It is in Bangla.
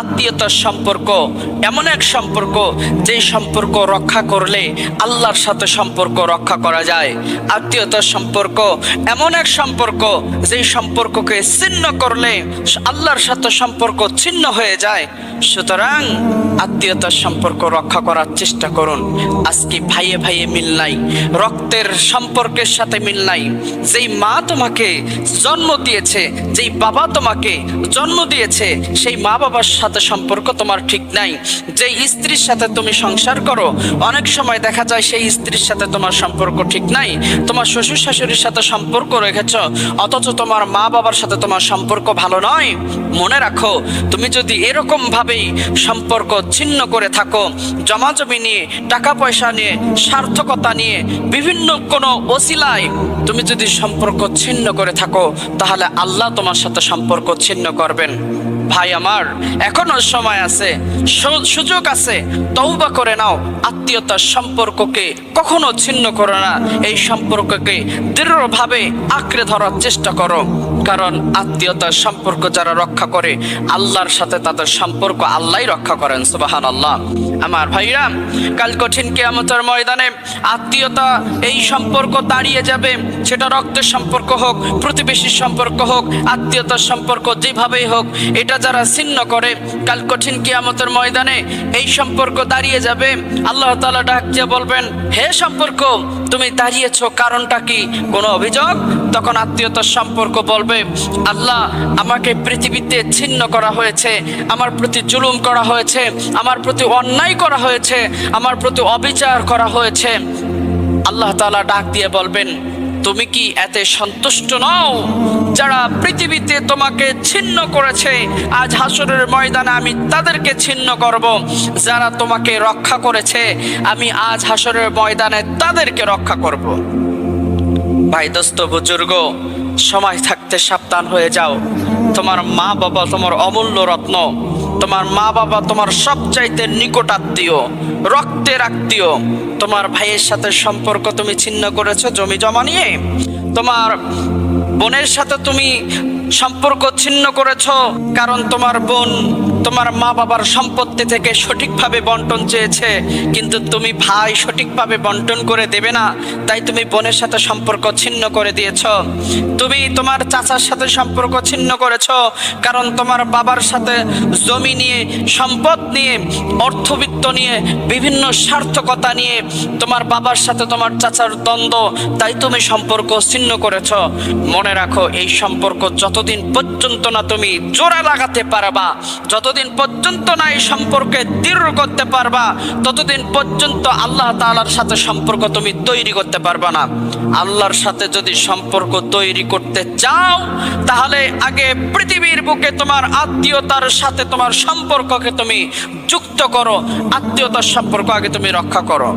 আত্মীয়তার সম্পর্ক, এমন এক সম্পর্ক যেই সম্পর্ক রক্ষা করলে আল্লাহর সাথে সম্পর্ক রক্ষা করা যায়। আত্মীয়তার সম্পর্ক এমন এক সম্পর্ক যেই সম্পর্ককে ছিন্ন করলে আল্লাহর সাথে সম্পর্ক ছিন্ন হয়ে যায়। সুতরাং আত্মীয়তার সম্পর্ক রক্ষা করার চেষ্টা করুন। আজকে ভাইয়ে ভাইয়ে মিল নাই, রক্তের সম্পর্কের সাথে মিল নাই। যেই মা তোমাকে জন্ম দিয়েছে, যেই বাবা তোমাকে জন্ম দিয়েছে, সেই মা বাবার সাথে সম্পর্ক তোমার ঠিক নাই। যে স্ত্রীর সাথে তুমি সংসার করো, অনেক সময় দেখা যায় সেই স্ত্রীর সাথে তোমার সম্পর্ক ঠিক নাই। তোমার শ্বশুর শাশুড়ির সাথে সম্পর্ক রেখেছ, অথচ তোমার মা বাবার সাথে তোমার সম্পর্ক ভালো নয়। মনে রাখো, তুমি যদি এরকম ভাবেই সম্পর্ক ছিন্ন করে থাকো জমাজমি নিয়ে, টাকা পয়সা নিয়ে, সার্থকতা নিয়ে, বিভিন্ন কোনো ওসিলায় তুমি যদি সম্পর্ক ছিন্ন করে থাকো, তাহলে আল্লাহ তোমার সাথে সম্পর্ক ছিন্ন করবেন। ভাই আমার, এখনও সময় আছে সুযোগ আছে তৌবা করে নাও। আত্মীয়তার সম্পর্ককে কখনো ছিন্ন করো না, এই সম্পর্ককে দৃঢ়ভাবে আঁকড়ে ধরার চেষ্টা করো। কারণ আত্মীয়তার সম্পর্ক যারা রক্ষা করে, আল্লাহর সাথে তাদের সম্পর্ক আল্লাহ রক্ষা করেন সুবাহান আল্লাহ আমার ভাইরা, কাল কঠিন কেয়ামতের ময়দানে আত্মীয়তা এই সম্পর্ক দাঁড়িয়ে যাবে, সেটা রক্তের সম্পর্ক হোক, প্রতিবেশীর সম্পর্ক হোক, আত্মীয়তার সম্পর্ক যেভাবেই হোক, এটা যারা ছিন্ন করে, কাল কঠিন কিয়ামতের ময়দানে এই সম্পর্ক দাঁড়িয়ে যাবে, আল্লাহ তালা ডাক দিয়ে বলবেন, হে সম্পর্ক, তুমি দাঁড়িয়েছো কারণটা কি? কোনো অভিযোগ? তখন আত্মীয়তার সম্পর্ক বলবে আল্লাহ আমাকে পৃথিবীতে ছিন্ন করা হয়েছে, আমার প্রতি জুলুম করা হয়েছে, আমার প্রতি অন্যায় করা হয়েছে, আমার প্রতি অবিচার করা হয়েছে। আল্লাহ তাআলা ডাক দিয়ে বলবেন, তুমি কি এতে সন্তুষ্ট নও? যারা পৃথিবীতে তোমাকে ছিন্ন করেছে, আজ হাসরের ময়দানে আমি তাদেরকে ছিন্ন করব। যারা তোমাকে রক্ষা করেছে, আমি আজ হাসরের ময়দানে তাদেরকে রক্ষা করব। ভাই দোস্ত, বুজুর্গ সময় থাকতে সাবধান হয়ে যাও। তোমার মা বাবা তোমার অমূল্য রত্ন, তোমার মা বাবা তোমার সবচাইতে নিকট আত্মীয় আত্মীয় তোমার ভাইয়ের সাথে সম্পর্ক তুমি ছিন্ন করেছ, জমি জমা নিয়ে। তোমার বোনের সাথে তুমি সম্পর্ক ছিন্ন করেছ, কারণ তোমার বোন তোমার মা বাবার সম্পত্তি থেকে সঠিকভাবে বন্টন চেয়েছে, কিন্তু তুমি ভাই সঠিকভাবে বন্টন করে দেবে না, তাই তুমি বোনের সাথে সম্পর্ক ছিন্ন করে দিয়েছ। তুমি তোমার চাচার সাথে সম্পর্ক ছিন্ন করেছ, কারণ তোমার বাবার সাথে জমি নিয়ে, সম্পদ নিয়ে, অর্থবিত্ত নিয়ে, বিভিন্ন সার্থকতা নিয়ে তোমার বাবার সাথে তোমার চাচার দ্বন্দ্ব, তাই তুমি সম্পর্ক ছিন্ন করেছ। মনে রাখো, এই সম্পর্ক যতদিন পর্যন্ত না তুমি জোড়া লাগাতে পারবা, যতদিন পর্যন্ত না এই সম্পর্কে দৃঢ় করতে পারবা, ততদিন পর্যন্ত আল্লাহ তাআলার সাথে সম্পর্ক তুমি তৈরি করতে পারবা না। আল্লাহর সাথে যদি সম্পর্ক তৈরি করতে চাও, তাহলে আগে পৃথিবীর বুকে তোমার আত্মীয়তার সাথে তোমার সম্পর্ককে তুমি যুক্ত করো, আত্মীয়তার সম্পর্ক আগে তুমি রক্ষা করো।